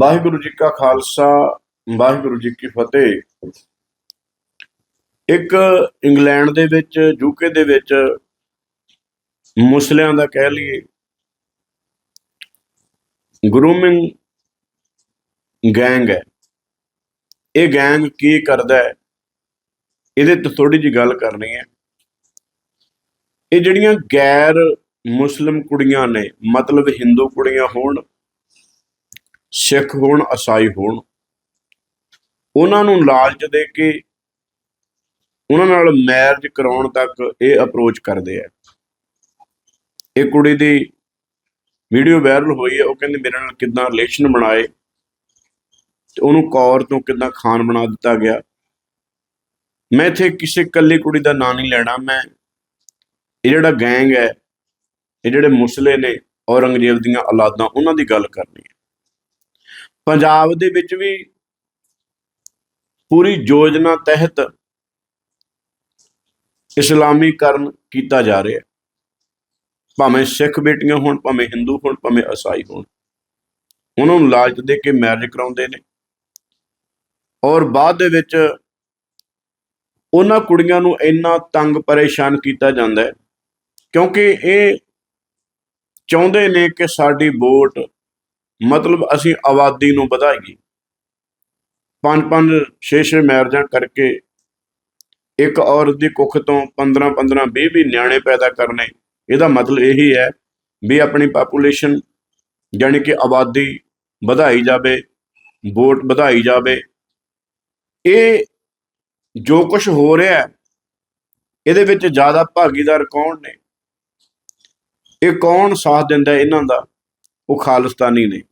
ਵਾਹਿਗੁਰੂ ਜੀ ਕਾ ਖਾਲਸਾ, ਵਾਹਿਗੁਰੂ ਜੀ ਕੀ ਫਤਿਹ। ਇੱਕ ਇੰਗਲੈਂਡ ਦੇ ਵਿੱਚ, ਯੂਕੇ ਦੇ ਵਿੱਚ ਮੁਸਲਿਆਂ ਦਾ ਕਹਿ ਲਈਏ ਗਰੂਮਿੰਗ ਗੈਂਗ ਹੈ। ਇਹ ਗੈਂਗ ਕੀ ਕਰਦਾ ਹੈ? ਇਹਦੇ ਤੇ ਥੋੜੀ ਜੀ ਗੱਲ ਕਰਨੀ ਹੈ। ਇਹ ਜਿਹੜੀਆਂ ਗੈਰ ਮੁਸਲਿਮ ਕੁੜੀਆਂ ਨੇ, ਮਤਲਬ ਹਿੰਦੂ ਕੁੜੀਆਂ ਹੋਣ ਸਿੱਖ ਹੋਣ ਈਸਾਈ ਹੋਣ। ਉਹਨਾਂ ਨੂੰ ਲਾਲਚ ਦੇ ਕੇ ਉਹਨਾਂ ਨਾਲ ਮੈਰਿਜ ਕਰਾਉਣ ਤੱਕ ਇਹ ਅਪਰੋਚ ਕਰਦੇ ਆ। ਇਹ ਕੁੜੀ ਦੀ ਵੀਡੀਓ ਵਾਇਰਲ ਹੋਈ ਹੈ ਉਹ ਕਹਿੰਦੀ ਮੇਰੇ ਨਾਲ ਕਿੱਦਾਂ ਰਿਲੇਸ਼ਨ ਬਣਾਏ ਤੇ ਉਹਨੂੰ ਕੌਰ ਤੋਂ ਕਿੱਦਾਂ ਖਾਨ ਬਣਾ ਦਿੱਤਾ ਗਿਆ। ਮੈਂ ਇੱਥੇ ਕਿਸੇ ਇਕੱਲੀ ਕੁੜੀ ਦਾ ਨਾਂ ਨਹੀਂ ਲੈਣਾ, ਮੈਂ ਇਹ ਜਿਹੜਾ ਗੈਂਗ ਹੈ, ਇਹ ਜਿਹੜੇ ਮੁਸਲੇ ਨੇ ਔਰੰਗਜ਼ੇਬ ਦੀਆਂ ਔਲਾਦਾਂ, ਉਹਨਾਂ ਦੀ ਗੱਲ ਕਰਨੀ ਹੈ। ਪੰਜਾਬ ਦੇ ਵਿੱਚ ਵੀ ਪੂਰੀ ਯੋਜਨਾ ਤਹਿਤ ਇਸਲਾਮੀਕਰਨ ਕੀਤਾ ਜਾ ਰਿਹਾ ਭਾਵੇਂ ਸਿੱਖ ਬੇਟੀਆਂ ਹੋਣ, ਭਾਵੇਂ ਹਿੰਦੂ ਹੋਣ, ਭਾਵੇਂ ਈਸਾਈ ਹੋਣ, ਉਹਨਾਂ ਨੂੰ ਲਾਲਚ ਦੇ ਕੇ ਮੈਰਿਜ ਕਰਾਉਂਦੇ ਨੇ ਔਰ ਬਾਅਦ ਦੇ ਵਿੱਚ ਉਹਨਾਂ ਕੁੜੀਆਂ ਨੂੰ ਇੰਨਾ ਤੰਗ ਪਰੇਸ਼ਾਨ ਕੀਤਾ ਜਾਂਦਾ ਹੈ ਕਿਉਂਕਿ ਇਹ ਚਾਹੁੰਦੇ ਨੇ ਕਿ ਸਾਡੀ ਵੋਟ ਮਤਲਬ ਅਸੀਂ ਆਬਾਦੀ ਨੂੰ ਵਧਾਈਏ। ਪੰਜ ਪੰਜ ਛੇ ਛੇ ਮੈਰਿਜਾਂ ਕਰਕੇ ਇੱਕ ਔਰਤ ਦੀ ਕੁੱਖ ਤੋਂ 15 15 20 20 ਨਿਆਣੇ ਪੈਦਾ ਕਰਨੇ। ਇਹਦਾ ਮਤਲਬ ਇਹੀ ਹੈ ਵੀ ਆਪਣੀ ਪਾਪੂਲੇਸ਼ਨ ਯਾਨੀ ਕਿ ਆਬਾਦੀ ਵਧਾਈ ਜਾਵੇ, ਵੋਟ ਵਧਾਈ ਜਾਵੇ। ਇਹ ਜੋ ਕੁਝ ਹੋ ਰਿਹਾ ਹੈ, ਇਹਦੇ ਵਿੱਚ ਜ਼ਿਆਦਾ ਭਾਗੀਦਾਰ ਕੌਣ ਨੇ? ਇਹ ਕੌਣ ਸਾਥ ਦਿੰਦਾ ਇਹਨਾਂ ਦਾ? ਉਹ ਖਾਲਿਸਤਾਨੀ ਨੇ।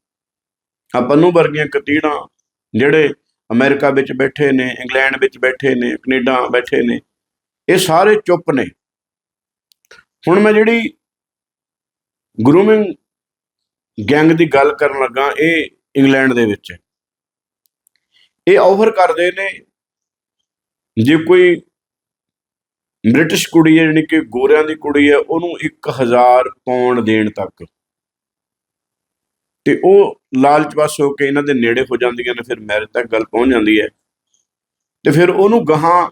ਆਪਾਂ ਨੂੰ ਵਰਗੀਆਂ ਕਤੀੜਾਂ ਜਿਹੜੇ ਅਮਰੀਕਾ ਵਿੱਚ ਬੈਠੇ ਨੇ, ਇੰਗਲੈਂਡ ਵਿੱਚ ਬੈਠੇ ਨੇ, ਕੈਨੇਡਾ ਬੈਠੇ ਨੇ, ਇਹ ਸਾਰੇ ਚੁੱਪ ਨੇ। ਹੁਣ ਮੈਂ ਜਿਹੜੀ ਗਰੂਮਿੰਗ ਗੈਂਗ ਦੀ ਗੱਲ ਕਰਨ ਲੱਗਾ, ਇਹ ਇੰਗਲੈਂਡ ਦੇ ਵਿੱਚ। ਹੈ ਇਹ ਆਫਰ ਕਰਦੇ ਨੇ, ਜੇ ਕੋਈ ਬ੍ਰਿਟਿਸ਼ ਕੁੜੀ ਹੈ ਜਾਣੀ ਕਿ ਗੋਰਿਆਂ ਦੀ ਕੁੜੀ ਹੈ, ਉਹਨੂੰ 1000 ਪੌਂਡ ਦੇਣ ਤੱਕ। ਤੇ ਉਹ ਲਾਲਚ ਵਸ ਹੋ ਕੇ ਇਹਨਾਂ ਦੇ ਨੇੜੇ ਹੋ ਜਾਂਦੀਆਂ ਨੇ, ਫਿਰ ਮੈਰਿਜ ਤੱਕ ਗੱਲ ਪਹੁੰਚ ਜਾਂਦੀ ਹੈ। ਤੇ ਫਿਰ ਉਹਨੂੰ ਗਾਹਾਂ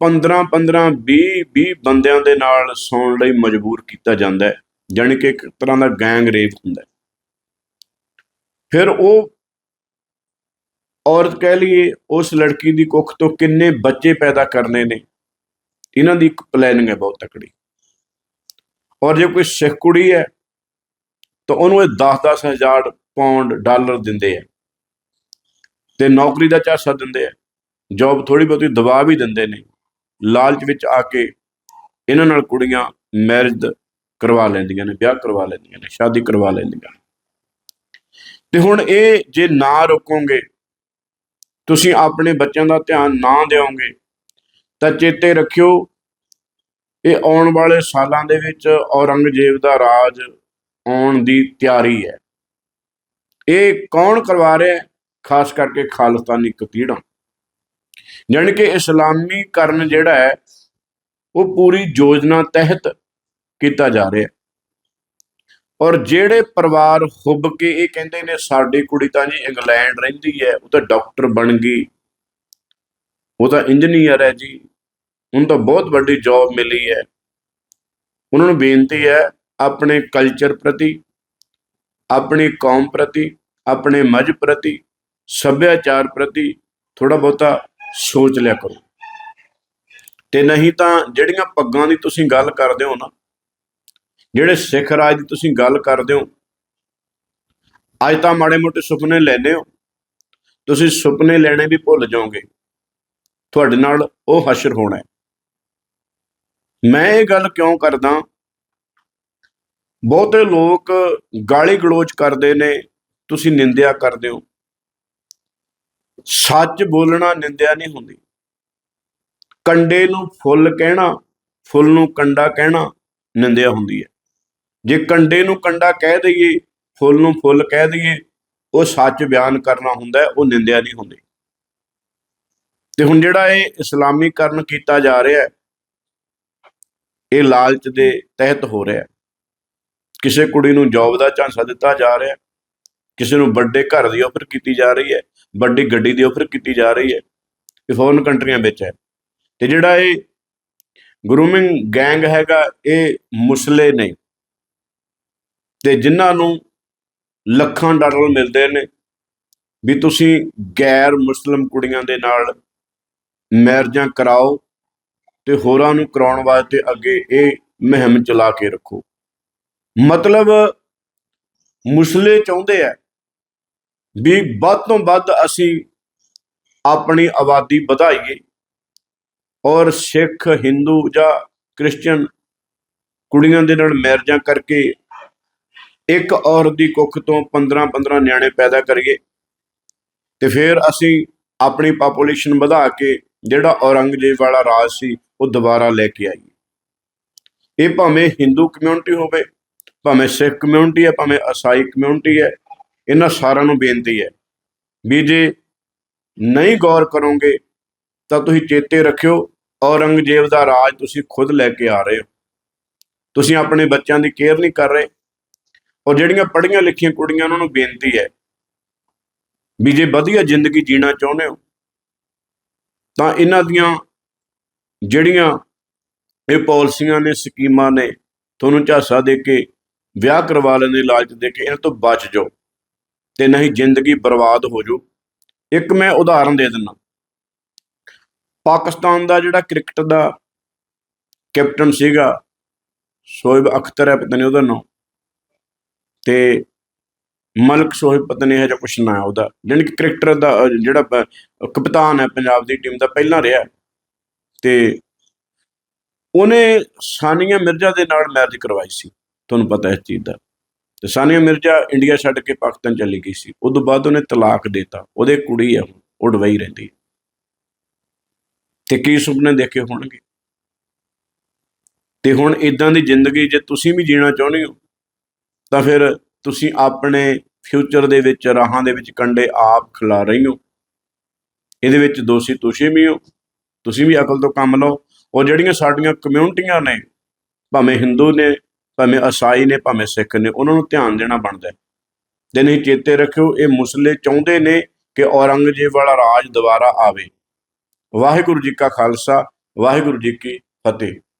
15 15 20 20 ਬੰਦਿਆਂ ਦੇ ਨਾਲ ਸੌਣ ਲਈ ਮਜਬੂਰ ਕੀਤਾ ਜਾਂਦਾ ਹੈ, ਜਾਣੀ ਕਿ ਇੱਕ ਤਰ੍ਹਾਂ ਦਾ ਗੈਂਗ ਰੇਪ ਹੁੰਦਾ ਹੈ। ਫਿਰ ਉਹ ਔਰਤ ਕਹਿ ਲਈਏ, ਉਸ ਲੜਕੀ ਦੀ ਕੁੱਖ ਤੋਂ ਕਿੰਨੇ ਬੱਚੇ ਪੈਦਾ ਕਰਨੇ ਨੇ, ਇਹਨਾਂ ਦੀ ਇੱਕ ਪਲੈਨਿੰਗ ਹੈ ਬਹੁਤ ਤਕੜੀ। ਔਰ ਜੇ ਕੋਈ ਸਿੱਖ ਕੁੜੀ ਹੈ ਤਾਂ ਉਹਨੂੰ ਇਹ 10-10 ਹਜ਼ਾਰ ਪਾਉਂਡ ਡਾਲਰ ਦਿੰਦੇ ਆ। ਤੇ ਨੌਕਰੀ ਦਾ ਝਾਸਾ ਦਿੰਦੇ ਆ। ਜੌਬ ਥੋੜੀ ਬਹੁਤੀ ਦਬਾਅ ਵੀ ਦਿੰਦੇ ਨੇ। ਲਾਲਚ ਵਿੱਚ ਆ ਕੇ ਇਹਨਾਂ ਨਾਲ ਕੁੜੀਆਂ ਮੈਰਿਜ ਕਰਵਾ ਲੈਂਦੀਆਂ ਨੇ, ਵਿਆਹ ਕਰਵਾ ਲੈਂਦੀਆਂ ਨੇ, ਸ਼ਾਦੀ ਕਰਵਾ ਲੈਂਦੀਆਂ ਨੇ। ਤੇ ਹੁਣ ਇਹ ਜੇ ਨਾ ਰੋਕੋਗੇ, ਤੁਸੀਂ ਆਪਣੇ ਬੱਚਿਆਂ ਦਾ ਧਿਆਨ ਨਾ ਦਿਓਗੇ, ਤਾਂ ਚੇਤੇ ਰੱਖਿਓ, ਇਹ ਆਉਣ ਵਾਲੇ ਸਾਲਾਂ ਦੇ ਵਿੱਚ ਔਰੰਗਜ਼ੇਬ ਦਾ ਰਾਜ ਆਉਣ ਦੀ ਤਿਆਰੀ ਹੈ। ਇਹ ਕੌਣ ਕਰਵਾ ਰਿਹਾ ਖਾਸ ਕਰਕੇ ਖਾਲਿਸਤਾਨੀ ਕਤੀੜਾਂ। ਜਾਣੀ ਕਿ ਇਸਲਾਮੀਕਰਨ ਜਿਹੜਾ ਹੈ, ਉਹ ਪੂਰੀ ਯੋਜਨਾ ਤਹਿਤ ਕੀਤਾ ਜਾ ਰਿਹਾ। ਔਰ ਜਿਹੜੇ ਪਰਿਵਾਰ ਹੁੱਬ ਕੇ ਇਹ ਕਹਿੰਦੇ ਨੇ, ਸਾਡੀ ਕੁੜੀ ਤਾਂ ਜੀ ਇੰਗਲੈਂਡ ਰਹਿੰਦੀ ਹੈ, ਉਹ ਤਾਂ ਡਾਕਟਰ ਬਣ ਗਈ। ਉਹ ਤਾਂ ਇੰਜੀਨੀਅਰ ਹੈ ਜੀ। ਉਹਨੂੰ ਤਾਂ ਬਹੁਤ ਵੱਡੀ ਜੌਬ ਮਿਲੀ ਹੈ। ਉਹਨਾਂ ਨੂੰ ਬੇਨਤੀ ਹੈ ਆਪਣੇ ਕਲਚਰ ਪ੍ਰਤੀ, ਆਪਣੀ ਕੌਮ ਪ੍ਰਤੀ, ਆਪਣੇ ਮਜ੍ਹਬ ਪ੍ਰਤੀ, ਸੱਭਿਆਚਾਰ ਪ੍ਰਤੀ ਥੋੜਾ ਬਹੁਤਾ ਸੋਚ ਲਿਆ ਕਰੋ। ਤੇ ਨਹੀਂ ਤਾਂ ਜਿਹੜੀਆਂ ਪੱਗਾਂ ਦੀ ਤੁਸੀਂ ਗੱਲ ਕਰਦੇ ਹੋ ਨਾ, ਜਿਹੜੇ ਸਿੱਖ ਰਾਜ ਦੀ ਤੁਸੀਂ ਗੱਲ ਕਰਦੇ ਹੋ, ਅੱਜ ਤਾਂ ਮਾੜੇ ਮੋਟੇ ਸੁਪਨੇ ਲੈਨੇ ਹੋ, ਤੁਸੀਂ ਸੁਪਨੇ ਲੈਣੇ ਵੀ ਭੁੱਲ ਜਾਓਗੇ। ਤੁਹਾਡੇ ਨਾਲ ਉਹ ਹਸ਼ਰ ਹੋਣਾ ਹੈ। ਮੈਂ ਇਹ ਗੱਲ ਕਿਉਂ ਕਰਦਾ ਬਹੁਤੇ ਲੋਕ ਗਾਲੀ ਗਲੋਚ ਕਰਦੇ ਨੇ, ਤੁਸੀਂ ਨਿੰਦਿਆ ਕਰਦੇ ਹੋ। ਸੱਚ ਬੋਲਣਾ ਨਿੰਦਿਆ ਨਹੀਂ ਹੁੰਦੀ। ਕੰਡੇ ਨੂੰ ਫੁੱਲ ਕਹਿਣਾ, ਫੁੱਲ ਨੂੰ ਕੰਡਾ ਕਹਿਣਾ ਨਿੰਦਿਆ ਹੁੰਦੀ ਹੈ। ਜੇ ਕੰਡੇ ਨੂੰ ਕੰਡਾ ਕਹਿ ਦਈਏ, ਫੁੱਲ ਨੂੰ ਫੁੱਲ ਕਹਿ ਦਈਏ, ਉਹ ਸੱਚ ਬਿਆਨ ਕਰਨਾ ਹੁੰਦਾ ਉਹ ਨਿੰਦਿਆ ਨਹੀਂ ਹੁੰਦੀ। ਤੇ ਹੁਣ ਜਿਹੜਾ ਇਹ ਇਸਲਾਮੀਕਰਨ ਕੀਤਾ ਜਾ ਰਿਹਾ ਹੈ, ਇਹ ਲਾਲਚ ਦੇ ਤਹਿਤ ਹੋ ਰਿਹਾ ਹੈ। ਕਿਸੇ ਕੁੜੀ ਨੂੰ ਜੌਬ ਦਾ ਝਾਂਸਾ ਦਿੱਤਾ ਜਾ ਰਿਹਾ ਹੈ, ਕਿਸੇ ਨੂੰ ਵੱਡੇ ਘਰ ਦੀ ਆਫਰ ਕੀਤੀ ਜਾ ਰਹੀ ਹੈ, ਵੱਡੀ ਗੱਡੀ ਦੀ ਆਫਰ ਕੀਤੀ ਜਾ ਰਹੀ ਹੈ, ਇਹ ਫੋਰਨ ਕੰਟਰੀਆਂ ਵਿੱਚ ਹੈ। ਤੇ ਜਿਹੜਾ ਇਹ ਗਰੂਮਿੰਗ ਗੈਂਗ ਹੈਗਾ, ਇਹ ਮੁਸਲੇ ਨੇ। ਤੇ ਜਿਨ੍ਹਾਂ ਨੂੰ ਲੱਖਾਂ ਡਾਲਰ ਮਿਲਦੇ ਨੇ, ਵੀ ਤੁਸੀਂ ਗੈਰ ਮੁਸਲਮ ਕੁੜੀਆਂ ਦੇ ਨਾਲ ਮੈਰਿਜਾਂ ਕਰਾਓ ਤੇ ਹੋਰਾਂ ਨੂੰ ਕਰਾਉਣ ਵਾਸਤੇ ਅੱਗੇ ਇਹ ਮੁਹਿੰਮ ਚਲਾ ਕੇ ਰੱਖੋ। ਮਤਲਬ ਮੁਸਲੇ ਚਾਹੁੰਦੇ ਆ ਵੀ ਵੱਧ ਤੋਂ ਵੱਧ ਅਸੀਂ ਆਪਣੀ ਆਬਾਦੀ ਵਧਾਈਏ ਔਰ ਸਿੱਖ, ਹਿੰਦੂ ਜਾਂ ਕ੍ਰਿਸਚੀਅਨ ਕੁੜੀਆਂ ਦੇ ਨਾਲ ਮੈਰਿਜਾਂ ਕਰਕੇ ਇੱਕ ਔਰਤ ਦੀ ਕੁੱਖ ਤੋਂ 15 15 ਨਿਆਣੇ ਪੈਦਾ ਕਰੀਏ ਤੇ ਫਿਰ ਅਸੀਂ ਆਪਣੀ ਪਾਪੂਲੇਸ਼ਨ ਵਧਾ ਕੇ ਜਿਹੜਾ ਔਰੰਗਜ਼ੇਬ ਵਾਲਾ ਰਾਜ ਸੀ ਉਹ ਦੁਬਾਰਾ ਲੈ ਕੇ ਆਈਏ। ਇਹ ਭਾਵੇਂ ਹਿੰਦੂ ਕਮਿਊਨਿਟੀ ਹੋਵੇ ਭਾਵੇਂ ਸਿੱਖ ਕਮਿਊਨਿਟੀ ਹੈ, ਭਾਵੇਂ ਈਸਾਈ ਕਮਿਊਨਿਟੀ ਹੈ, ਇਹਨਾਂ ਸਾਰਿਆਂ ਨੂੰ ਬੇਨਤੀ ਹੈ ਵੀ ਜੇ ਨਹੀਂ ਗੌਰ ਕਰੋਗੇ ਤਾਂ ਤੁਸੀਂ ਚੇਤੇ ਰੱਖਿਓ, ਔਰੰਗਜ਼ੇਬ ਦਾ ਰਾਜ ਤੁਸੀਂ ਖੁਦ ਲੈ ਕੇ ਆ ਰਹੇ ਹੋ। ਤੁਸੀਂ ਆਪਣੇ ਬੱਚਿਆਂ ਦੀ ਕੇਅਰ ਨਹੀਂ ਕਰ ਰਹੇ ਔਰ ਜਿਹੜੀਆਂ ਪੜ੍ਹੀਆਂ ਲਿਖੀਆਂ ਕੁੜੀਆਂ ਉਹਨਾਂ ਨੂੰ ਬੇਨਤੀ ਹੈ ਵੀ ਜੇ ਵਧੀਆ ਜ਼ਿੰਦਗੀ ਜੀਣਾ ਚਾਹੁੰਦੇ ਹੋ, ਤਾਂ ਇਹਨਾਂ ਦੀਆਂ ਜਿਹੜੀਆਂ ਇਹ ਪਾਲਿਸੀਆਂ ਨੇ, ਸਕੀਮਾਂ ਨੇ, ਤੁਹਾਨੂੰ ਝਾਸਾ ਦੇ ਕੇ ਵਿਆਹ ਕਰਵਾ ਲੈਣ ਦੇ ਲਾਲਚ ਦੇ ਕੇ ਇਹਨਾਂ ਤੋਂ ਬਚ ਜਾਓ ਤੇ ਨਹੀਂ ਜ਼ਿੰਦਗੀ ਬਰਬਾਦ ਹੋ ਜਾਓ। ਇੱਕ ਮੈਂ ਉਦਾਹਰਨ ਦੇ ਦਿੰਦਾ। ਪਾਕਿਸਤਾਨ ਦਾ ਜਿਹੜਾ ਕ੍ਰਿਕਟ ਦਾ ਕੈਪਟਨ ਸੀਗਾ ਸ਼ੋਇਬ ਅਖਤਰ ਹੈ, ਪਤਾ ਨਹੀਂ ਉਹਦਾ ਨਾਮ ਤੇ ਮਲਕ ਸ਼ੋਇਬ ਪਤਾ ਨਹੀਂ ਹੈ ਜਾਂ ਕੁਛ ਨਾ ਉਹਦਾ। ਜਾਣੀ ਕਿ ਕ੍ਰਿਕਟਰ ਦਾ ਜਿਹੜਾ ਕਪਤਾਨ ਹੈ ਪੰਜਾਬ ਦੀ ਟੀਮ ਦਾ, ਪਹਿਲਾਂ ਰਿਹਾ। ਤੇ ਉਹਨੇ ਸਾਨੀਆ ਮਿਰਜ਼ਾ ਦੇ ਨਾਲ ਮੈਰਿਜ ਕਰਵਾਈ ਸੀ। ਤੁਹਾਨੂੰ ਪਤਾ ਇਸ ਚੀਜ਼ ਦਾ। ਤੇ ਸਾਨੀਆ ਮਿਰਜ਼ਾ ਇੰਡੀਆ ਛੱਡ ਕੇ ਪਾਕਿਸਤਾਨ ਚਲੀ ਗਈ ਸੀ। ਉਸ ਤੋਂ ਬਾਅਦ ਉਹਨੇ ਤਲਾਕ ਦਿੱਤਾ। ਉਹਦੇ ਕੁੜੀ ਹੈ ਹੁਣ, ਉਹ ਡਬਈ ਰਹਿੰਦੀ ਹੈ। ਤੇ ਕੀ ਸੁਪਨੇ ਦੇਖੇ ਹੋਣਗੇ? ਤੇ ਹੁਣ ਇਦਾਂ ਦੀ ਜ਼ਿੰਦਗੀ ਜੇ ਤੁਸੀਂ ਵੀ ਜੀਣਾ ਚਾਹੁੰਦੇ ਹੋ ਤਾਂ ਫਿਰ ਤੁਸੀਂ ਆਪਣੇ ਫਿਊਚਰ ਦੇ ਵਿੱਚ ਰਾਹਾਂ ਦੇ ਵਿੱਚ ਕੰਡੇ ਆਪ ਖਿਲਾ ਰਹੇ ਹੋ। ਇਹਦੇ ਵਿੱਚ ਦੋਸ਼ੀ ਤੁਸੀਂ ਵੀ ਹੋ। ਤੁਸੀਂ ਵੀ ਅਕਲ ਤੋਂ ਕੰਮ ਲਓ। ਉਹ ਜਿਹੜੀਆਂ ਸਾਡੀਆਂ ਕਮਿਊਨਿਟੀਆਂ ਨੇ ਭਾਵੇਂ ਹਿੰਦੂ ਨੇ ਭਾਵੇਂ ਈਸਾਈ ਨੇ, ਭਾਵੇਂ ਸਿੱਖ ਨੇ, ਉਹਨਾਂ ਨੂੰ ਧਿਆਨ ਦੇਣਾ ਬਣਦਾ ਹੈ। ਤੇ ਨਹੀਂ ਚੇਤੇ ਰੱਖਿਓ, ਇਹ ਮੁਸਲੇ ਚਾਹੁੰਦੇ ਨੇ ਕਿ ਔਰੰਗਜ਼ੇਬ ਵਾਲਾ ਰਾਜ ਦੁਬਾਰਾ ਆਵੇ। ਵਾਹਿਗੁਰੂ ਜੀ ਕਾ ਖਾਲਸਾ, ਵਾਹਿਗੁਰੂ ਜੀ ਕੀ ਫਤਿਹ।